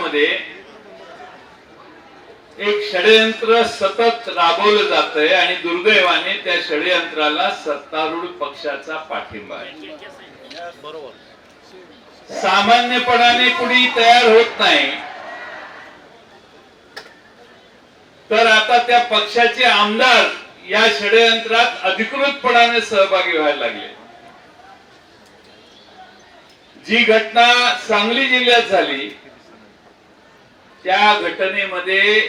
देशामध्ये एक षडयंत्र सतत राबवलं जात आहे आणि दुर्दैवाने त्या षडयंत्राला सत्तारूढ पक्षाचा पाठिंबा आहे. सामान्यपणाने कुणी तयार होत नाही तर आता त्या पक्षाचे आमदार या षडयंत्रात अधिकृतपणाने सहभागी व्हायला लागले. जी घटना सांगली जिल्ह्यात झाली त्या घटनेमध्ये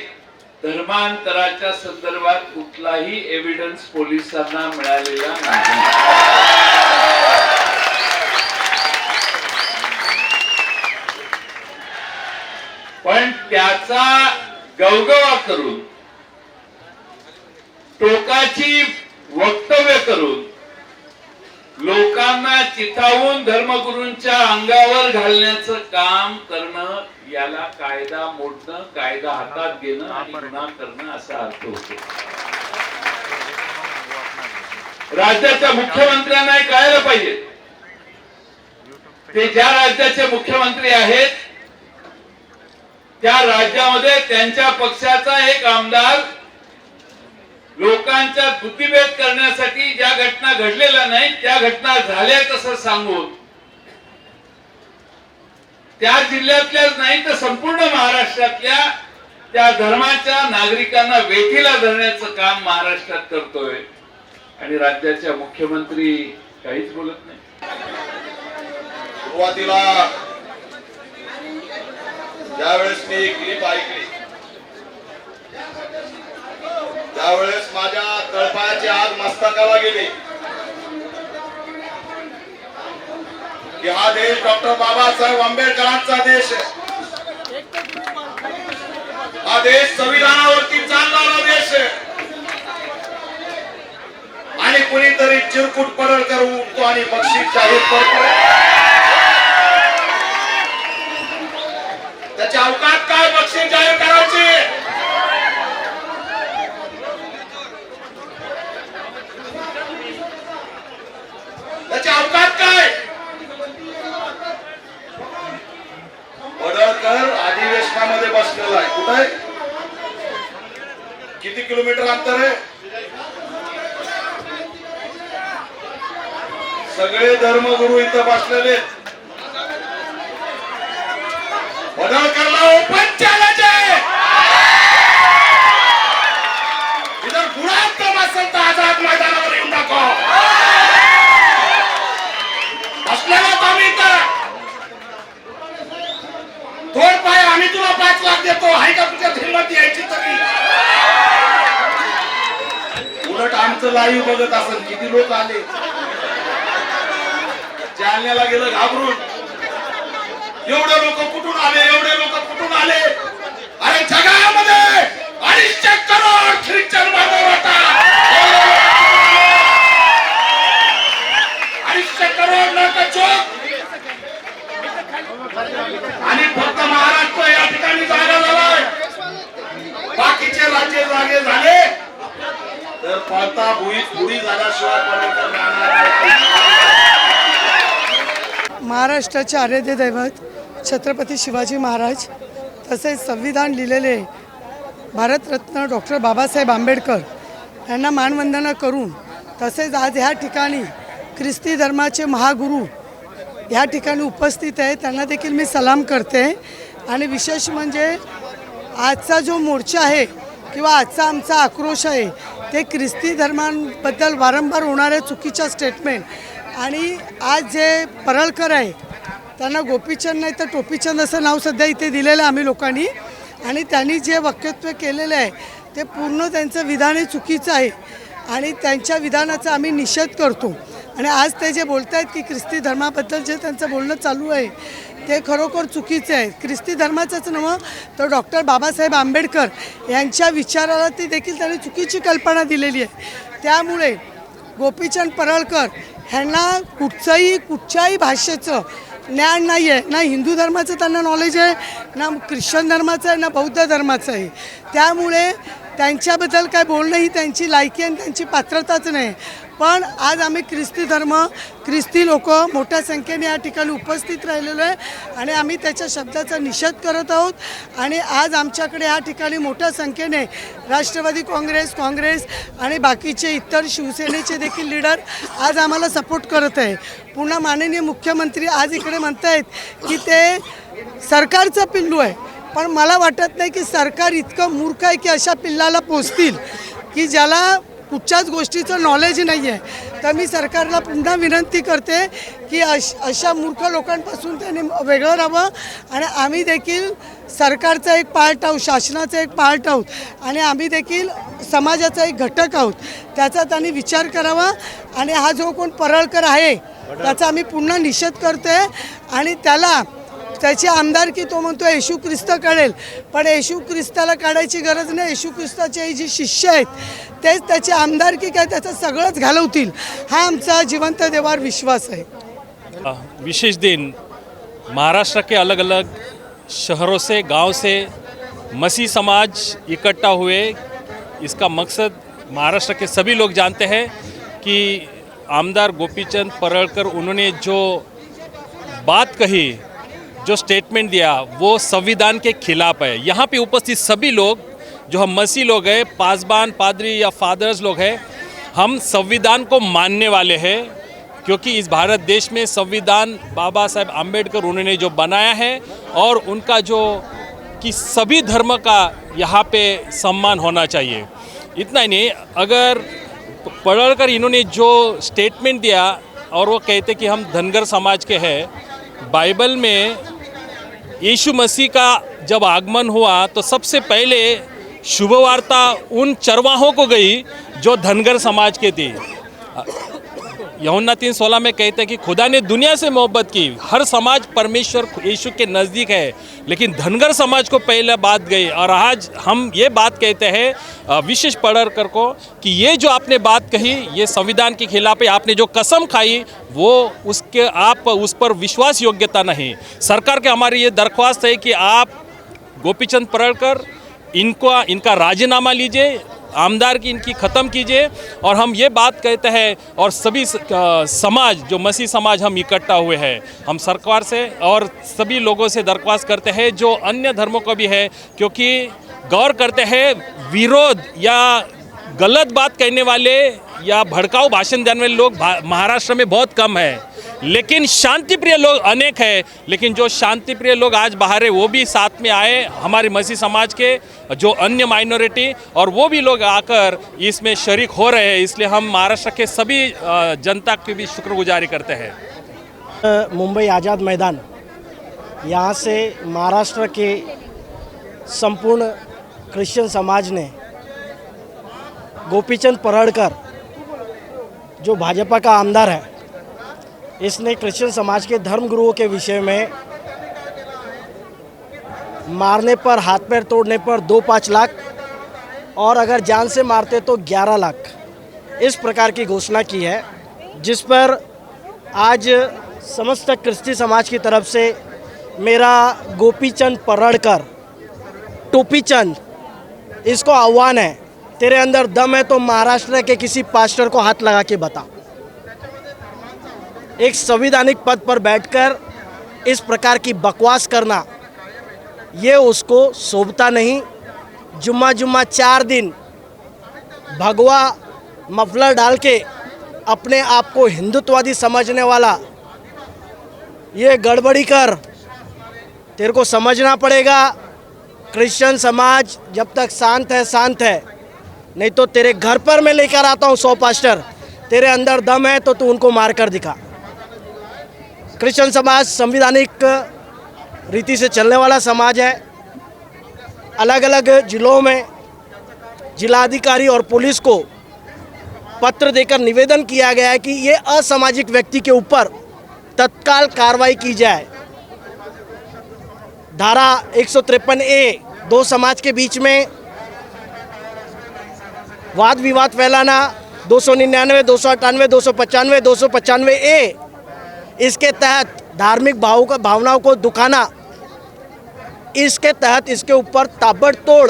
धर्मांतराच्या संदर्भात कुठलाही एव्हिडन्स पोलिसांना मिळालेला नाही. पण त्याचा गवगवा करून टोकाची वक्तव्य करून लोकांना चिथावून धर्मगुरूंच्या अंगावर घालण्याचं काम करणं याला कायदा मोडणं कायदा हातात घेणं आणि गुन्हा करणं असा अर्थ होतो. राज्याच्या मुख्यमंत्र्यांना हे कळायला पाहिजे. ते ज्या राज्याचे मुख्यमंत्री आहेत त्या राज्यामध्ये त्यांच्या पक्षाचा एक आमदार लोकांच्या बुद्धिभेद करण्यासाठी ज्या घटना घडलेल्या नाही त्या घटना झाल्या तसं सांगून त्या जिल्ह्यातल्याच नाही तर संपूर्ण महाराष्ट्रातल्या त्या धर्माच्या नागरिकांना वेठीला धरण्याचं काम महाराष्ट्रात करतोय. आणि राज्याच्या मुख्यमंत्री काहीच बोलत नाही. सुरुवातीला ज्यावेळेस मी क्लिप ऐकली त्यावेळेस माझ्या तळपायाची आग मस्तकाला गेली. की हा देश डॉक्टर बाबासाहेब आंबेडकरांचा देश आहे. हा देश संविधानावरती चालणारा देश आहे. आणि कुणीतरी चिरकुट पडळ करून उठतो आणि बक्षीस जाहीर करतो. त्याच्या अवकाश काय बक्षीस जाहीर करायचे त्याचे अवकाश काय वडळकर अधिवेशनामध्ये बसलेला आहे कुठे आहे? किती किलोमीटर अंतर आहे सगळे धर्मगुरू इथं बसलेले. आहेत. वडळकरला ओपन चॅलेंज आहे. इधर गुळात असेल तर आझाद मैदानावर येऊन दाखव. असलेला आम्ही इथं थोड पाय आम्ही तुला पाच लाख देतो. आहे का तुझ्या हिंमत यायची तरी. उलट आमचं लाईव्ह बघत असेल किती लोक आले? जालन्याला गेलं घाबरून. एवढे लोक कुठून आले? एवढे लोक कुठून आले? अरे जगामध्ये अडीचशे करोड ख्रिश्चन बांधव होता अडीचशे करोड लोक चोख. आणि फक्त महाराष्ट्र या ठिकाणी जागा झालाय. बाकीचे राज्य जागे झाले. तर पळता भुईत पुढी झाल्याशिवाय पर्यंत राहणार महाराष्ट्राचे आराध्य दैवत छत्रपती शिवाजी महाराज तसेच संविधान लिहिलेले भारतरत्न डॉक्टर बाबासाहेब आंबेडकर यांना मानवंदना करून तसेच आज ह्या ठिकाणी ख्रिस्ती धर्माचे महागुरू ह्या ठिकाणी उपस्थित आहे त्यांना देखील मी सलाम करते. आणि विशेष म्हणजे आजचा जो मोर्चा आहे किंवा आजचा आमचा आक्रोश आहे ते ख्रिस्ती धर्मांबद्दल वारंवार होणाऱ्या चुकीच्या स्टेटमेंट आणि आज जे परळकर आहे त्यांना गोपीचंद नाही तर टोपीचंद असं नाव सध्या इथे दिलेलं आहे आम्ही लोकांनी. आणि त्यांनी जे वक्तव्य केलेलं आहे ते पूर्ण त्यांचं विधान हे चुकीचं आहे. आणि त्यांच्या विधानाचा आम्ही निषेध करतो. आणि आज ते जे बोलत आहेत की ख्रिस्ती धर्माबद्दल जे त्यांचं बोलणं चालू आहे ते खरोखर चुकीचे आहे. ख्रिस्ती धर्माचंच नव्हं तर डॉक्टर बाबासाहेब आंबेडकर यांच्या विचाराला ती देखील त्यांनी चुकीची कल्पना दिलेली आहे. त्यामुळे गोपीचंद परळकर ह्यांना कुठचंही कुठच्याही भाषेचं ज्ञान नाही आहे ना हिंदू धर्माचं त्यांना नॉलेज आहे ना ख्रिश्चन धर्माचं आहे ना बौद्ध धर्माचं आहे. त्यामुळे त्यांच्याबद्दल काय बोलणं ही त्यांची लायकी आणि त्यांची पात्रताच नाही. पण आज आम्ही ख्रिस्ती धर्म ख्रिस्ती लोक मोठ्या संख्येने या ठिकाणी उपस्थित राहिलेलो आहे आणि आम्ही त्याच्या शब्दाचा निषेध करत आहोत. आणि आज आमच्याकडे या ठिकाणी मोठ्या संख्येने राष्ट्रवादी काँग्रेस काँग्रेस आणि बाकीचे इतर शिवसेनेचे देखील लीडर आज आम्हाला सपोर्ट करत आहे. पुन्हा माननीय मुख्यमंत्री आज इकडे म्हणत आहेत की ते सरकारचं पिल्लू आहे. पण मला वाटत नाही की सरकार इतकं मूर्ख आहे की अशा पिल्लाला पोचतील की ज्याला कुठच्याच गोष्टीचं नॉलेज नाही आहे तर मी सरकारला पुन्हा विनंती करते की अश अशा मूर्ख लोकांपासून त्यांनी वेगळं राहावं आणि आम्ही देखील सरकारचा एक पार्ट आहोत शासनाचा एक पार्ट आहोत आणि आम्ही देखील समाजाचा एक घटक आहोत. त्याचा त्यांनी विचार करावा आणि हा जो कोण परळकर आहे त्याचा आम्ही पुन्हा निषेध करतोय आणि त्याला त्याची आमदारकी तो म्हणतो येशू ख्रिस्त काढेल पण येशू ख्रिस्ताला काढायची गरज नाही. येशू ख्रिस्ताचे जे शिष्य आहेत तेच त्याची आमदारकी काय त्याचं सगळंच घालवतील हा आमचा जिवंत देवावर विश्वास आहे. विशेष दिन महाराष्ट्र के अलग अलग शहरों से गांव से मसीह समाज इकट्ठा हुए। इसका मकसद महाराष्ट्र के सभी लोग जानते हैं कि आमदार गोपीचंद परळकर उन्होंने जो बात कही जो स्टेटमेंट दिया, वो संविधान के खिलाफ है। यहाँ पे उपस्थित सभी लोग, जो हम मसीह लोग हैं, पासबान, पादरी या फादर्स लोग हैं, हम संविधान को मानने वाले हैं, क्योंकि इस भारत देश में संविधान बाबा साहेब आम्बेडकर उन्होंने जो बनाया है, और उनका जो, कि सभी धर्म का यहाँ पे सम्मान होना चाहिए। इतना ही नहीं, अगर पढ़कर इन्होंने जो स्टेटमेंट दिया, और वो कहते कि हम धनगर समाज के हैं बाइबल में यीशु मसीह का जब आगमन हुआ तो सबसे पहले शुभवार्ता उन चरवाहों को गई जो धनगर समाज के थे। यमुना तीन सोलह में कहते हैं कि खुदा ने दुनिया से मोहब्बत की। हर समाज परमेश्वर यीशु के नज़दीक है, लेकिन धनगर समाज को पहले बात गई। और आज हम ये बात कहते हैं विशेष पढ़कर को कि ये जो आपने बात कही, ये संविधान के खिलाफ आपने जो कसम खाई, वो उसके आप, उस पर विश्वास योग्यता नहीं। सरकार के हमारी ये दरख्वास्त है कि आप गोपीचंद पड़कर इनको, इनका राजीनामा लीजिए आमदार की इनकी ख़त्म कीजिए और हम ये बात कहते हैं और सभी समाज, जो मसीह समाज हम इकट्ठा हुए हैं, हम सरकार से और सभी लोगों से दरख्वास्त करते हैं, जो अन्य धर्मों का भी है, क्योंकि गौर करते हैं, विरोध या गलत बात कहने वाले या भड़काऊ भाषण देने वाले लोग महाराष्ट्र में बहुत कम है। लेकिन शांति प्रिय लोग अनेक है, लेकिन जो शांति प्रिय लोग आज बाहर है, वो भी साथ में आए हमारे मसीह समाज के जो अन्य माइनॉरिटी, और वो भी लोग आकर इसमें शरीक हो रहे हैं, इसलिए हम महाराष्ट्र के सभी जनता की भी शुक्रगुजारी करते हैं। मुंबई आज़ाद मैदान, यहाँ से महाराष्ट्र के संपूर्ण क्रिश्चियन समाज ने गोपीचंद पराड़कर, जो भाजपा का आमदार है इसने क्रिश्चियन समाज के धर्म गुरुओं के विषय में मारने पर, हाथ पैर तोड़ने पर दो पाँच लाख और अगर जान से मारते तो ग्यारह लाख। इस प्रकार की घोषणा की है, जिस पर आज समस्त क्रिस्ती समाज की तरफ़ से मेरा गोपीचंद पराड़कर, टोपीचंद, इसको आह्वान है, तेरे अंदर दम है तो महाराष्ट्र के किसी पास्टर को हाथ लगा के बता। एक संविधानिक पद पर बैठकर इस प्रकार की बकवास करना, ये उसको शोभता नहीं। जुम्मा जुम्मा चार दिन भगवा मफलर डाल के अपने आप को हिंदुत्ववादी समझने वाला, ये गड़बड़ी कर। तेरे को समझना पड़ेगा, क्रिश्चियन समाज जब तक शांत है शांत है। नहीं तो तेरे घर पर मैं लेकर आता हूँ, सौ पास्टर। तेरे अंदर दम है तो तू उनको मार कर दिखा। क्रिश्चियन समाज संविधानिक रीति से चलने वाला समाज है। अलग अलग जिलों में जिलाधिकारी और पुलिस को पत्र देकर निवेदन किया गया है कि ये असामाजिक व्यक्ति के ऊपर तत्काल कार्रवाई की जाए। धारा एक सौ तिरपन ए, दो समाज के बीच में वाद विवाद फैलाना, दो सौ निन्यानवे, दो सौ अट्ठानवे, दो सौ पचानवे, दो सौ पचानवे ए इसके तहत धार्मिक भाव का भावनाओं को दुखाना, इसके तहत इसके ऊपर ताबड़तोड़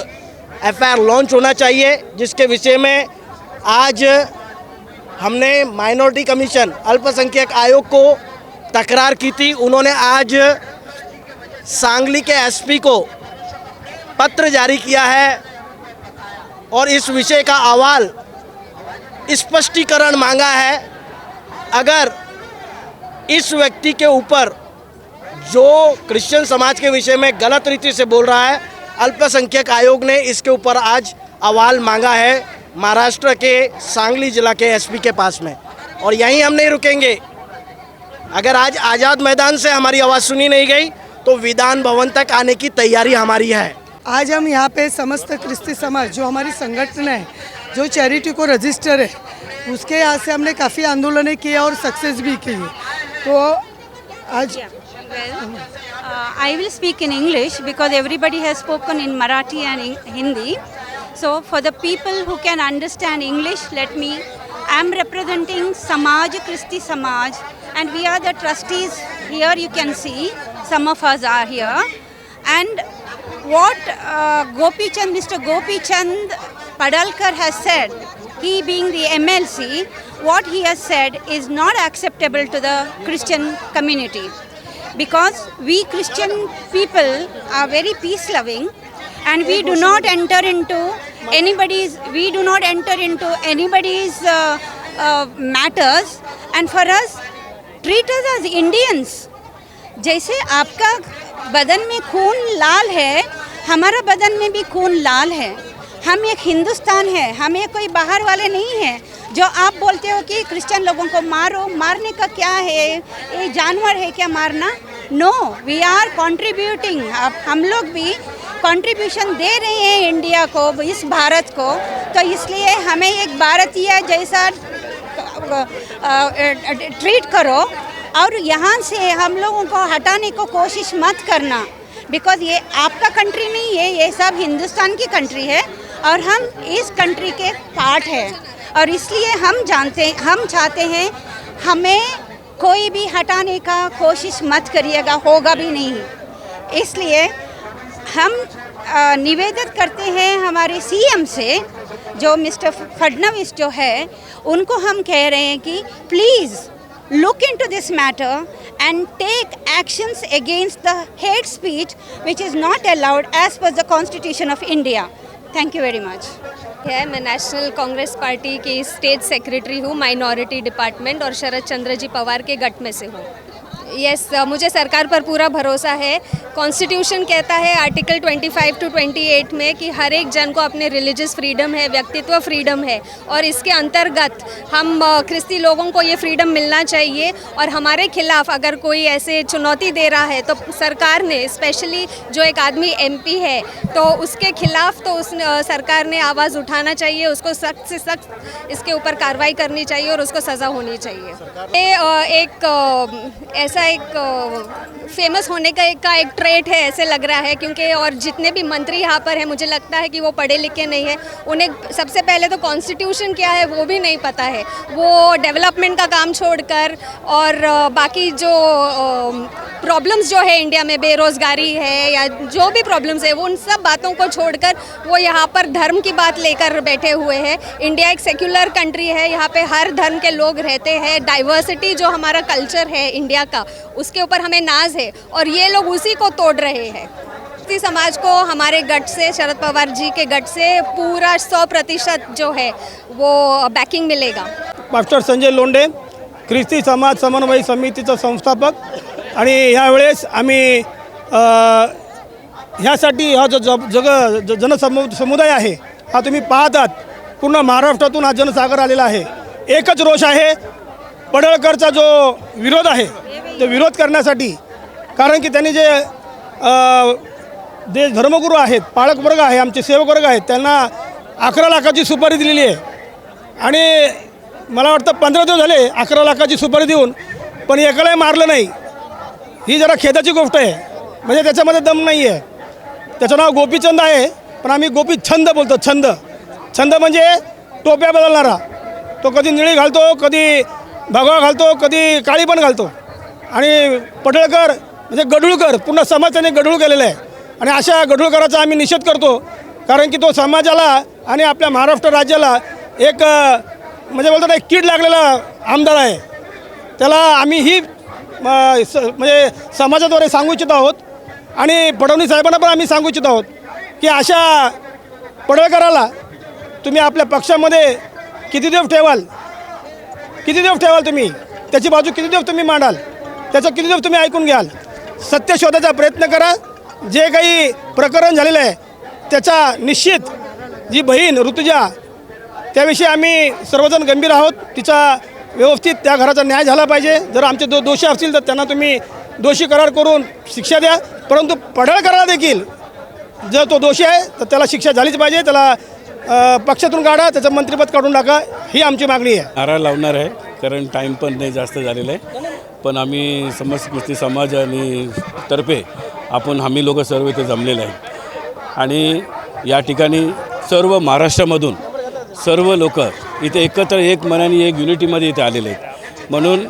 एफ़ लॉन्च होना चाहिए, जिसके विषय में आज हमने माइनॉरिटी कमीशन, अल्पसंख्यक आयोग को तकरार की थी। उन्होंने आज सांगली के एसपी को पत्र जारी किया है और इस विषय का अहवाल स्पष्टीकरण मांगा है। अगर इस व्यक्ति के ऊपर जो क्रिश्चियन समाज के विषय में गलत रीति से बोल रहा है, अल्पसंख्यक आयोग ने इसके ऊपर आज अवाल मांगा है महाराष्ट्र के सांगली जिला के एसपी के पास में। और यहीं हम नहीं रुकेंगे। अगर आज आज़ाद मैदान से हमारी आवाज़ सुनी नहीं गई तो विधान भवन तक आने की तैयारी हमारी है। आज हम यहाँ पे समस्त क्रिस्ती समाज, जो हमारी संगठन है, जो चैरिटी को रजिस्टर है, उसके यहाँ से हमने काफ़ी आंदोलनें किए और सक्सेस भी की So, as well, uh, I will speak in English because everybody has spoken in Marathi and in Hindi. So, for the people who can understand English, let me. I am representing Samaj Christi Samaj, and we are the trustees here. You can see some of us are here, and what uh, Gopi Chand, Mr. Gopi Chand Padalkar has said he being the MLC, what he has said is not acceptable to the Christian community because we Christian people are very peace loving and we do not enter into anybody's we do not enter into anybody's uh, uh, matters and for us treat us as Indians जैसे आपका बदन में खून लाल है हमारा बदन में भी खून लाल है हम एक हिंदुस्तान है, हम ये कोई बाहर वाले नहीं हैं, जो आप बोलते हो कि क्रिश्चियन लोगों को मारो, मारने का क्या है? ये जानवर है क्या मारना? नो वी आर कंट्रीब्यूटिंग अब हम लोग भी कंट्रीब्यूशन दे रहे हैं इंडिया को, इस भारत को। तो इसलिए हमें एक भारतीय जैसा ट्रीट करो। और यहाँ से हम लोगों को हटाने को कोशिश मत करना। बिकॉज़ ये आपका कंट्री नहीं है, ये सब हिंदुस्तान की कंट्री है। और हम इस कंट्री के पार्ट हैं। और इसलिए हम जानते, हम चाहते हैं हमें कोई भी हटाने का कोशिश मत करिएगा, होगा भी नहीं। इसलिए हम निवेदन करते हैं हमारे सीएम से, जो मिस्टर फडनवीस जो है, उनको हम कह रहे हैं कि please look into this matter and take actions against the hate speech which is not allowed as per the constitution of india thank you very much है मैं नेशनल कांग्रेस पार्टी की स्टेट सेक्रेटरी हूँ minority department और शरद चंद्र जी पवार के गट में से हूँ। Yes मुझे सरकार पर पूरा भरोसा है। कॉन्स्टिट्यूशन कहता है आर्टिकल 25 टू 28 में कि हर एक जन को अपने रिलीजियस फ्रीडम है व्यक्तित्व फ्रीडम है और इसके अंतर्गत हम ख्रिस्ती लोगों को ये फ्रीडम मिलना चाहिए और हमारे खिलाफ अगर कोई ऐसे चुनौती दे रहा है तो सरकार ने स्पेशली जो एक आदमी एमपी है तो उसके खिलाफ तो उस सरकार ने आवाज़ उठाना चाहिए उसको सख्त से सख्त इसके ऊपर कार्रवाई करनी चाहिए और उसको सज़ा होनी चाहिए। ये एक अ, ऐसा एक फ़ेमस होने का एक का एक ट्रेट है, ऐसे लग रहा है, क्योंकि और जितने भी मंत्री यहाँ पर हैं, मुझे लगता है कि वो पढ़े लिखे नहीं है। उन्हें सबसे पहले तो कॉन्स्टिट्यूशन क्या है, वो भी नहीं पता है। वो डेवलपमेंट का काम छोड़कर और बाकी जो प्रॉब्लम्स जो है इंडिया में, बेरोज़गारी है या जो भी प्रॉब्लम्स है, वो उन सब बातों को छोड़कर वो यहाँ पर धर्म की बात लेकर बैठे हुए हैं। इंडिया एक सेक्युलर कंट्री है, यहाँ पे हर धर्म के लोग रहते हैं। डाइवर्सिटी जो हमारा कल्चर है इंडिया का उसके ऊपर हमें नाज है और ये लोग उसी को तोड़ रहे हैं। ख्रिस्ती समाज को हमारे गट से शरद पवार जी के गट से पूरा सौ प्रतिशत जो है वो बैकिंग मिलेगा। मास्टर संजय लोंडे ख्रिस्ती समाज समन्वय समितीचा संस्थापक आणि ह्यावेळेस आम्ही ह्यासाठी हा जो जग जग जनसमु समुदाय आहे हा तुम्ही पाहतात. पूर्ण महाराष्ट्रातून हा जनसागर आलेला आहे. एकच रोष आहे पडळकरचा जो विरोध आहे तो विरोध करण्यासाठी. कारण की त्यांनी जे जे धर्मगुरू आहेत पाळकवर्ग आहे आमचे सेवक वर्ग आहेत त्यांना अकरा लाखाची सुपारी दिलेली आहे. आणि मला वाटतं पंधरा दिवस झाले अकरा लाखाची सुपारी देऊन पण एकालाही मारलं नाही. ही जरा खेदाची गोष्ट आहे. म्हणजे त्याच्यामध्ये दम नाही आहे. त्याचं नाव गोपीचंद आहे पण आम्ही गोपी छंद बोलतो छंद. छंद म्हणजे टोप्या बदलणारा. तो कधी निळी घालतो कधी भगवा घालतो कधी काळी पण घालतो. आणि पडळकर म्हणजे गडूळकर पूर्ण समाज त्यांनी गडूळ केलेला आहे. आणि अशा गढूळकराचा आम्ही निषेध करतो कारण की तो समाजाला आणि आपल्या महाराष्ट्र राज्याला एक म्हणजे बोलतो ना एक कीड लागलेला आमदार आहे. त्याला आम्ही ही स म्हणजे समाजाद्वारे सांगू इच्छित आहोत. आणि फडणवीस साहेबांना पण आम्ही सांगू इच्छित आहोत की अशा पडळकराला तुम्ही आपल्या पक्षामध्ये किती दिवस ठेवाल? किती दिवस ठेवाल तुम्ही? त्याची बाजू किती दिवस तुम्ही मांडाल? त्याचं किती दिवस तुम्ही ऐकून घ्याल. सत्य शोधायचा प्रयत्न करा. जे काही प्रकरण झालेलं आहे त्याचा निश्चित जी बहीण ऋतुजा त्याविषयी आम्ही सर्वजण गंभीर आहोत. तिचा व्यवस्थित त्या घराचा न्याय झाला पाहिजे. जर आमचे दो दोषी असतील तर त्यांना तुम्ही दोषी करार करून शिक्षा द्या. परंतु पडळकराला देखील जर तो दोषी आहे तर त्याला शिक्षा झालीच पाहिजे. त्याला पक्षातून काढा त्याचं मंत्रिपद काढून टाका. ही आमची मागणी आहे. आरा लावणार आहे कारण टाईम पण नाही जास्त झालेला आहे. पण आम्ही समस्त कुस्ती समाज आणि तर्फे आपण आम्ही लोक सर्व इथे जमलेले आहेत. आणि या ठिकाणी सर्व महाराष्ट्रामधून सर्व लोक इथे एकत्र एक मनाने एक युनिटीमध्ये इथे आलेले आहेत. म्हणून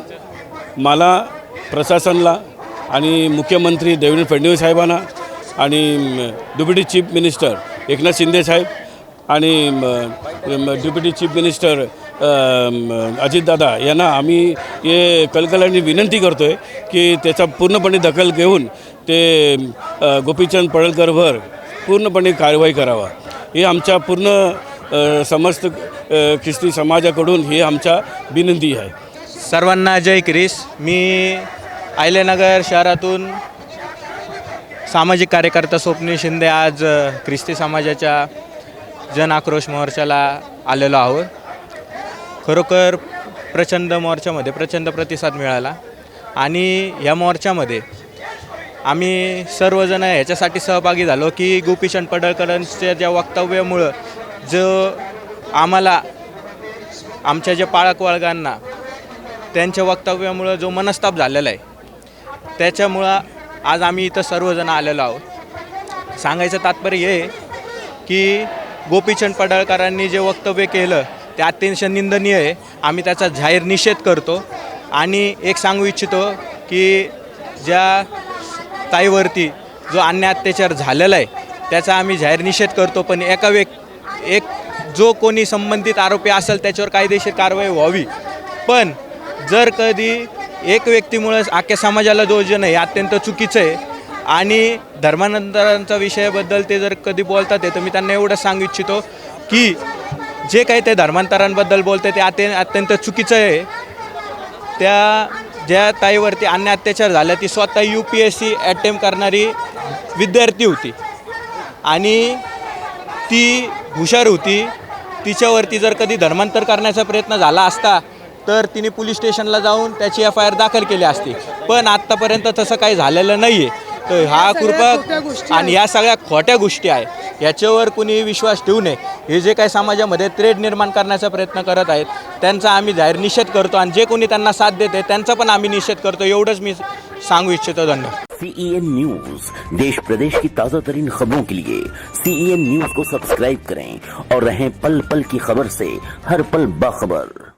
मला प्रशासनला आणि मुख्यमंत्री देवेंद्र फडणवीस साहेबांना आणि deputy chief minister Eknath Shinde साहेब आणि डेप्युटी चीफ मिनिस्टर अजितदादा यांना आम्ही हे कलकलांनी विनंती करतो आहे की त्याचा पूर्णपणे दखल घेऊन ते गोपीचंद पडळकरवर पूर्णपणे कारवाई करावा. हे आमच्या पूर्ण समस्त ख्रिस्ती समाजाकडून ही आमच्या विनंती आहे. सर्वांना जय क्रिस. मी आयलेनगर शहरातून सामाजिक कार्यकर्ता स्वप्नी शिंदे आज ख्रिस्ती समाजाच्या जन आक्रोश मोर्चाला आलेलो आहोत. खरोखर प्रचंड मोर्चामध्ये प्रचंड प्रतिसाद मिळाला. आणि या मोर्चामध्ये आम्ही सर्वजण ह्याच्यासाठी सहभागी झालो की गोपीचंद पडळकरांच्या ज्या वक्तव्यामुळं जो आम्हाला आमच्या ज्या पाळकवर्गांना त्यांच्या वक्तव्यामुळं जो मनस्ताप झालेला आहे त्याच्यामुळं आज आम्ही इथं सर्वजण आलेलो आहोत. सांगायचं तात्पर्य हे आहे की गोपीचंद पडळकरांनी जे वक्तव्य केलं ते अत्यंत निंदनीय आहे. आम्ही त्याचा जाहीर निषेध करतो. आणि एक सांगू इच्छितो की ज्या ताईवरती जो अन्याय अत्याचार झालेला आहे त्याचा आम्ही जाहीर निषेध करतो. पण एका व्यक् एक जो कोणी संबंधित आरोपी असेल त्याच्यावर कायदेशीर कारवाई व्हावी. पण जर कधी एक व्यक्तीमुळं आख्या समाजाला दोष हे अत्यंत चुकीचं आहे. आणि धर्मानंतरांचा विषयाबद्दल ते जर कधी बोलतात आहे तर मी त्यांना एवढं सांगू इच्छितो की जे काही ते धर्मांतरांबद्दल बोलते ते अत्यंत अत्यंत चुकीचं आहे. त्या ज्या ताईवरती अन्य अत्याचार झाला ती स्वतः U P S C attempt करणारी विद्यार्थी होती. आणि ती हुशार होती. तिच्यावरती जर कधी धर्मांतर करण्याचा प्रयत्न झाला असता तर तिने पोलीस स्टेशनला जाऊन त्याची एफ आय आर दाखल केली असती. पण आत्तापर्यंत तसं काही झालेलं नाही आहे तर हा खोट्या कृपा गोष्टी आणि या सगळ्या खोट्या गोष्टी आहे. याच्यावर कुणी विश्वास ठेवू नये. हे जे काही समाजामध्ये त्रेड निर्माण करण्याचा प्रयत्न करत आहेत त्यांचा आम्ही जाहीर निषेध करतो आणि जे कोणी त्यांना साथ देते त्यांचा पण आम्ही निषेध करतो एवढंच मी सांगू इच्छितो धन्यवाद. सीईएन न्यूज देश प्रदेश की ताजा तरीन खबरों के लिए सीईएन न्यूज को सब्सक्राइब करें और रहें पल पल की खबर से हर पल बाखबर।